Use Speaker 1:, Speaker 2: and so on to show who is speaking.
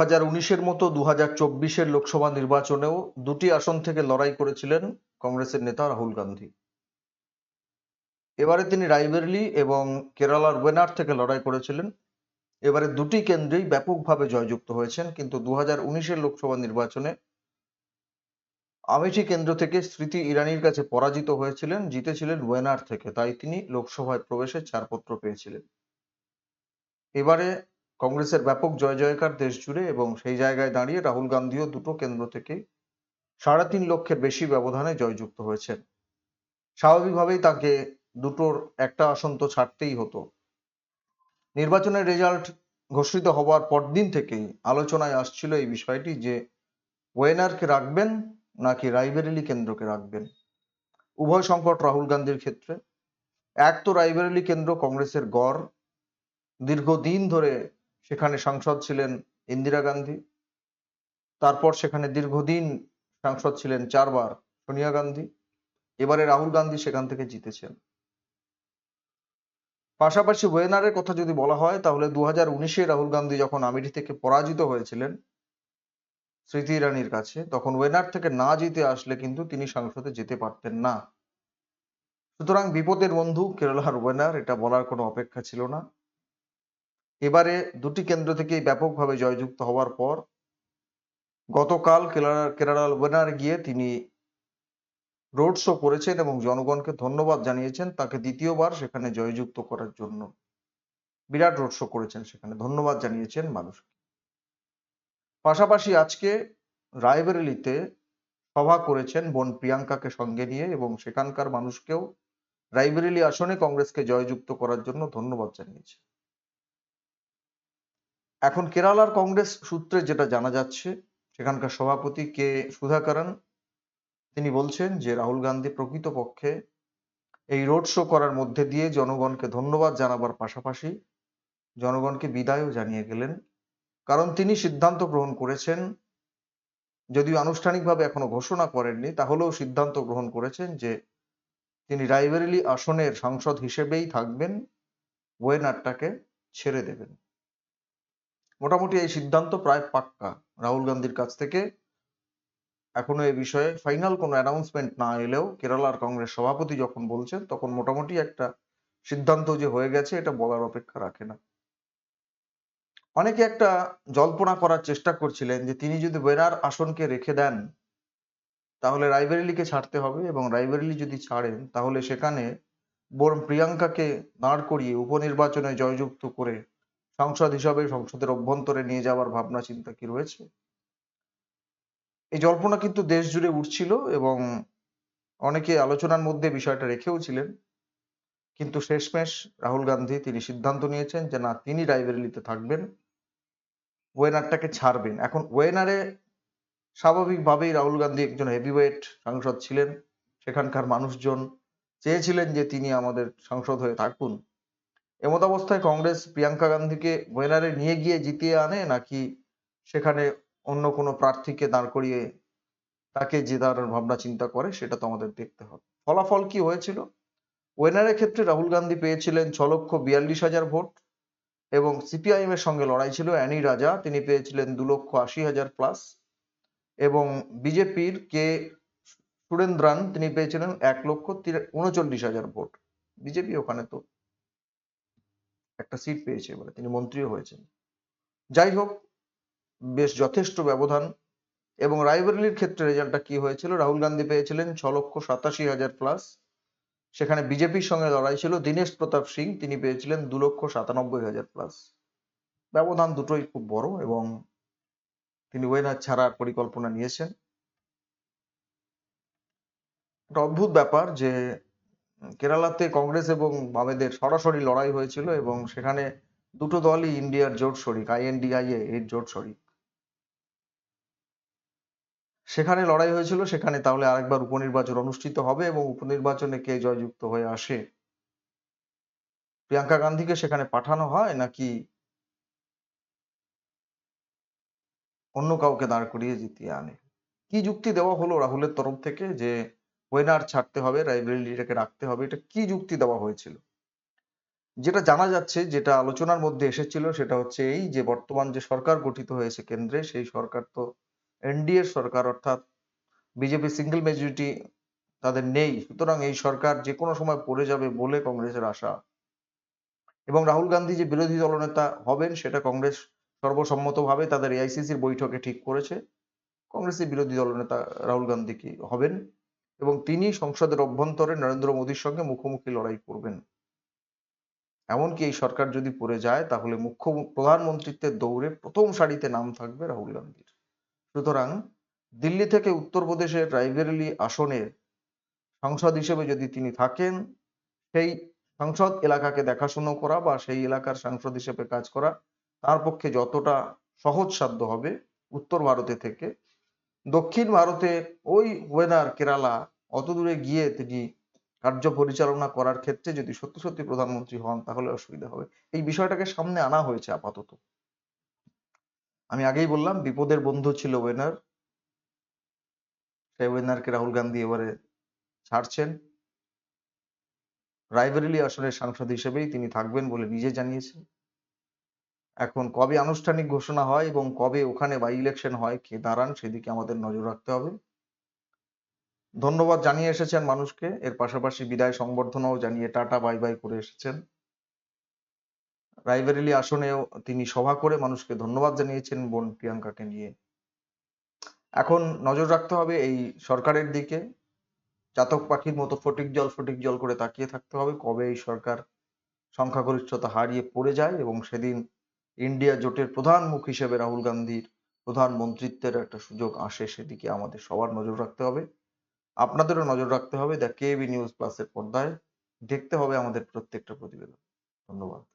Speaker 1: হাজার উনিশের মতো দু হাজার চব্বিশের লোকসভা নির্বাচনেও দুটি আসন থেকে লড়াই করেছিলেন কংগ্রেসের নেতা রাহুল গান্ধী। এবারে তিনি রাইবেরেলি এবং কেরালার ওয়েনার থেকে লড়াই করেছিলেন। এবারে দুটি কেন্দ্রেই ব্যাপকভাবে জয়যুক্ত হয়েছেন, কিন্তু দু হাজার উনিশের লোকসভা নির্বাচনে আমেঠি কেন্দ্র থেকে স্মৃতি ইরানির কাছে পরাজিত হয়েছিলেন, জিতেছিলেন ওয়েনার থেকে, তাই তিনি লোকসভায় প্রবেশের ছাড়পত্র পেয়েছিলেন। এবারে কংগ্রেসের ব্যাপক জয় জয়কার দেশ জুড়ে এবং সেই জায়গায় দাঁড়িয়ে রাহুল গান্ধীও দুটো কেন্দ্র থেকে সাড়ে তিন লক্ষের বেশি ব্যবধানে জয়যুক্ত হয়েছেন। স্বাভাবিকভাবেই তাকে দুটোর একটা আসন তো ছাড়তেই হতো। নির্বাচনের রেজাল্ট ঘোষিত হওয়ার পরদিন থেকেই আলোচনায় আসছিল এই বিষয়টি যে ওয়েনারকে রাখবেন নাকি রাইবেরেলি কেন্দ্রকে রাখবেন। উভয় সংকট রাহুল গান্ধীর ক্ষেত্রে। এক তো রাইবেরেলি কেন্দ্র কংগ্রেসের গড়। দীর্ঘদিন ধরে সেখানে সাংসদ ছিলেন ইন্দিরা গান্ধী। তারপর সেখানে দীর্ঘদিন সাংসদ ছিলেন চারবার সোনিয়া গান্ধী। এবারে রাহুল গান্ধী সেখান থেকে জিতেছেন। পাশাপাশি ওয়েনারের কথা যদি বলা হয়, তাহলে দু হাজার উনিশে রাহুল গান্ধী যখন আমেঠি থেকে পরাজিত হয়েছিলেন স্মৃতি ইরানির কাছে, তখন ওয়েনার থেকে না জিতে আসলে কিন্তু তিনি সংসদে যেতে পারতেন না। সুতরাং বিপদের বন্ধু কেরালার ওয়েনার, এটা বলার কোনো অপেক্ষা ছিল না। এবারে দুটি কেন্দ্র থেকেই ব্যাপকভাবে জয়যুক্ত হওয়ার পর গতকাল কেরালার ওয়েনার গিয়ে তিনি রোড শো করেছেন এবং জনগণকে ধন্যবাদ জানিয়েছেন তাকে দ্বিতীয়বার সেখানে জয়যুক্ত করার জন্য। বিরাট রোড শো করেছেন সেখানে। ধন্যবাদ জানিয়েছেন মানুষকে। পাশাপাশি আজকে রায়বেরেলিতে সভা করেছেন বোন প্রিয়াঙ্কাকে সঙ্গে নিয়ে এবং সেখানকার মানুষকেও রাইবেরেলি আসনে কংগ্রেসকে জয়যুক্ত করার জন্য ধন্যবাদ জানিয়েছে এখন কেরালার কংগ্রেস সূত্রে যেটা জানা যাচ্ছে, সেখানকার সভাপতি কে সুধাকরণ, তিনি বলছেন যে রাহুল গান্ধী প্রকৃতপক্ষে এই রোড শো করার মধ্যে দিয়ে জনগণকে ধন্যবাদ জানাবার পাশাপাশি জনগণকে বিদায়ও জানিয়ে গেলেন। কারণ তিনি সিদ্ধান্ত গ্রহণ করেছেন, যদিও আনুষ্ঠানিকভাবে এখনও ঘোষণা করেননি, তাহলেও সিদ্ধান্ত গ্রহণ করেছেন যে তিনি রাইবেরেলি আসনের সাংসদ হিসেবেই থাকবেন, ওয়েনারটাকে ছেড়ে দেবেন। মোটামুটি এই সিদ্ধান্ত প্রায় পাক্কা। রাহুল গান্ধীর কাছ থেকে এখনও এই বিষয়ে ফাইনাল কোনো অ্যানাউন্সমেন্ট না এলেও কেরালার কংগ্রেস সভাপতি যখন বলছেন, তখন মোটামুটি একটা সিদ্ধান্ত যে হয়ে গেছে এটা বলার অপেক্ষা রাখে না। অনেকে একটা জল্পনা করার চেষ্টা করছিলেন যে তিনি যদি ওয়েনার আসনকে রেখে দেন, তাহলে রাইবেরেলিকে ছাড়তে হবে এবং রাইবেরেলি যদি ছাড়েন, তাহলে সেখানে বোন প্রিয়াঙ্কাকে দাঁড় করিয়ে উপনির্বাচনে জয়যুক্ত করে সংসদ হিসাবে সংসদের অভ্যন্তরে নিয়ে যাওয়ার ভাবনা, চিন্তা কি রয়েছে? এই জল্পনা কিন্তু দেশ জুড়ে উঠছিল এবং অনেকে আলোচনার মধ্যে বিষয়টা রেখেও ছিলেন। কিন্তু শেষমেশ রাহুল গান্ধী তিনি সিদ্ধান্ত নিয়েছেন যে, না, তিনি রাইবেরেলিতে থাকবেন, ওয়েনারটাকে ছাড়বেন। এখন ওয়েনারে স্বাভাবিকভাবেই রাহুল গান্ধী একজন হেভিওয়েট সাংসদ ছিলেন। সেখানকার মানুষজন চেয়েছিলেন যে, তিনি আমাদের সাংসদ হয়ে থাকুন। এমত অবস্থায় কংগ্রেস প্রিয়াঙ্কা গান্ধীকে ওয়েনারে নিয়ে গিয়ে জিতিয়ে আনে নাকি সেখানে অন্য কোনো প্রার্থীকে দাঁড় করিয়ে তাকে জেতার ভাবনা চিন্তা করে, সেটা তো আমাদের দেখতে হবে। ফলাফল কি হয়েছিল? ওয়েনারের ক্ষেত্রে রাহুল গান্ধী পেয়েছিলেন ছ লক্ষ বিয়াল্লিশ হাজার ভোট এবং সিপিআইএম এর সঙ্গে লড়াই ছিল অ্যানি রাজা, তিনি পেয়েছিলেন দু লক্ষ আশি হাজার প্লাস এবং বিজেপির কে সুরেন্দ্রান, তিনি পেয়েছিলেন এক লক্ষ উনচল্লিশ হাজার ভোট। বিজেপি ওখানে তো একটা সিট পেয়েছে এবারে তিনি মন্ত্রীও হয়েছেন। যাই হোক, বেশ যথেষ্ট ব্যবধান এবং রায়বেরেলির ক্ষেত্রে রেজাল্টটা কি হয়েছিল? রাহুল গান্ধী পেয়েছিলেন ছ লক্ষ সাতাশি হাজার প্লাস সেখানে বিজেপির সঙ্গে লড়াই ছিল। দীনেশ প্রতাপ সিং, তিনি পেয়েছিলেন দু লক্ষ সাতানব্বই হাজার প্লাস ব্যবধান দুটোই খুব বড় এবং তিনি ওয়েনার ছাড়ার পরিকল্পনা নিয়েছেন। একটা অদ্ভুত ব্যাপার যে কেরালাতে কংগ্রেস এবং বামেদের সরাসরি লড়াই হয়েছিল এবং সেখানে দুটো দলই ইন্ডিয়ার জোট শরিক আইএনডিআইএ এর জোট শরিক। সেখানে লড়াই হয়েছিল, সেখানে তাহলে আরেকবার উপনির্বাচন অনুষ্ঠিত হবে এবং উপনির্বাচনে কে জয়যুক্ত হয়ে আসে? প্রিয়াঙ্কা গান্ধীকে সেখানে পাঠানো হয় নাকি অন্য কাউকে দাঁড় করিয়ে জিতিয়ে আনে? কি যুক্তি দেওয়া হলো রাহুলের তরফ থেকে যে ওয়েনার ছাড়তে হবে রাইবেরিটাকে রাখতে হবে, এটা কি যুক্তি দেওয়া হয়েছিল? যেটা জানা যাচ্ছে, যেটা আলোচনার মধ্যে এসেছিল, সেটা হচ্ছে এই যে বর্তমান যে সরকার গঠিত হয়েছে কেন্দ্রে, সেই সরকার তো এনডিএ সরকার, অর্থাৎ বিজেপি সিঙ্গেল মেজরিটি তাদের নেই। সুতরাং এই সরকার যে কোনো সময় পড়ে যাবে বলে কংগ্রেসের আশা। এবং রাহুল গান্ধী যে বিরোধী দলনেতা হবেন, সেটা কংগ্রেস সর্বসম্মতভাবে তাদের এআইসিসির বৈঠকে ঠিক করেছে। কংগ্রেসের বিরোধী দলনেতা রাহুল গান্ধী কি হবেন? এবং তিনি সংসদের অভ্যন্তরে নরেন্দ্র মোদীর সঙ্গে মুখোমুখি লড়াই করবেন। এমনকি এই সরকার যদি পড়ে যায়, তাহলে মুখ্য প্রধানমন্ত্রীত্বের দৌড়ে প্রথম সারিতে নাম থাকবে রাহুল গান্ধীর। সুতরাং দিল্লি থেকে উত্তরপ্রদেশের রায়বেরেলি আসনের সাংসদ হিসেবে যদি তিনি থাকেন, সেই সংসদ এলাকাকে দেখাশুনো করা বা সেই এলাকার সাংসদ হিসেবে কাজ করা তার পক্ষে যতটা সহজসাধ্য হবে উত্তর ভারতে থেকে দক্ষিণ ভারতে ওই ওয়েনার কেরালা অত দূরে গিয়ে তিনি কার্য পরিচালনা করার ক্ষেত্রে যদি সত্যি সত্যি প্রধানমন্ত্রী হন, তাহলে অসুবিধা হবে। এই বিষয়টাকে সামনে আনা হয়েছে আপাতত। আমি আগেই বললাম, বিপদের বন্ধু ছিল ওয়েনার সেই ওয়েনারকে রাহুল গান্ধী এবারে ছাড়ছেন। রায়বেরেলি আসনের সাংসদ হিসেবেই তিনি থাকবেন বলে নিজে জানিয়েছেন। এখন কবে আনুষ্ঠানিক ঘোষণা হয় এবং কবে ওখানে বাই ইলেকশন হয় কে দাঁড়ান সেদিকে আমাদের নজর রাখতে হবে। ধন্যবাদ জানিয়ে এসেছেন মানুষকে। এর পাশাপাশি বিদায় সংবর্ধনাও জানিয়ে টাটা বাই বাই করে এসেছেন। রায়বেরেলি আসনেও তিনি সভা করে মানুষকে ধন্যবাদ জানিয়েছেন বোন প্রিয়াঙ্কাকে নিয়ে। এখন নজর রাখতে হবে এই সরকারের দিকে। চাতক পাখির মতো ফটিক জল ফটিক জল করে তাকিয়ে থাকতে হবে কবে এই সরকার সংখ্যাগরিষ্ঠতা হারিয়ে পড়ে যায় এবং সেদিন ইন্ডিয়া জোটের প্রধান মুখ হিসেবে রাহুল গান্ধীর প্রধানমন্ত্রিত্বের একটা সুযোগ আসে, সেদিকে আমাদের সবার নজর রাখতে হবে। আপনাদেরও নজর রাখতে হবে, দ্য কেবি নিউজ প্লাসের পর্দায় দেখতে হবে আমাদের প্রত্যেকটা প্রতিবেদন। ধন্যবাদ।